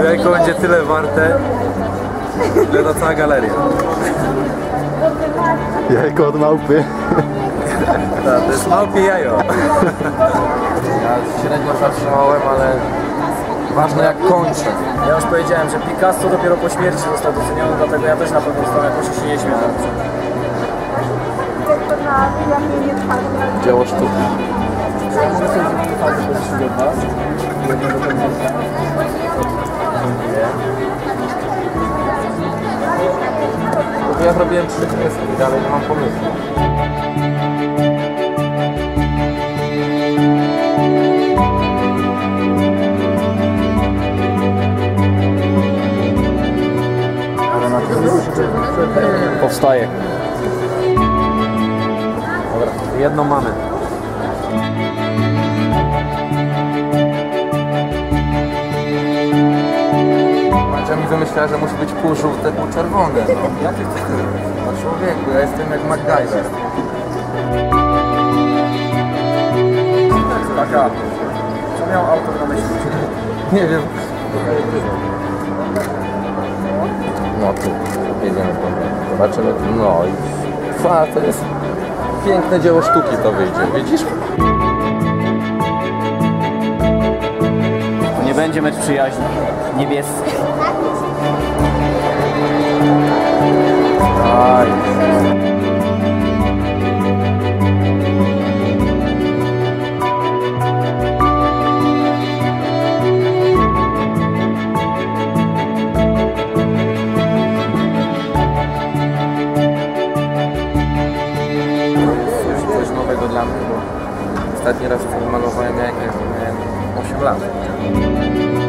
jajko będzie tyle warte, ile ta cała galeria. Jajko od małpy. Tak, to jest małpie jajo. Ja średnio zatrzymałem, ale ważne jak kończę. Ja już powiedziałem, że Picasso dopiero po śmierci został doceniony, dlatego ja też na pewno zostanę jakoś się nie śmiałem. Dzieło sztuki. Ja zrobiłem trzy kreski i dalej nie mam pomysłu. Powstaje. Dobra, jedną mamy. Wymyślała, że musi być pół żółte, pół czerwone. No. Jakie ty? No człowieku, ja jestem jak MacGyver. Taka. Co miał autor na myśli? Nie wiem. No tu, jedziemy. Zobaczymy. No i fa, to jest piękne dzieło sztuki to wyjdzie. Widzisz? Będzie mecz przyjaźni. Niebieski. Aj. Coś nowego dla mnie, bo ostatni raz malowałem jak miałem 什不老朋友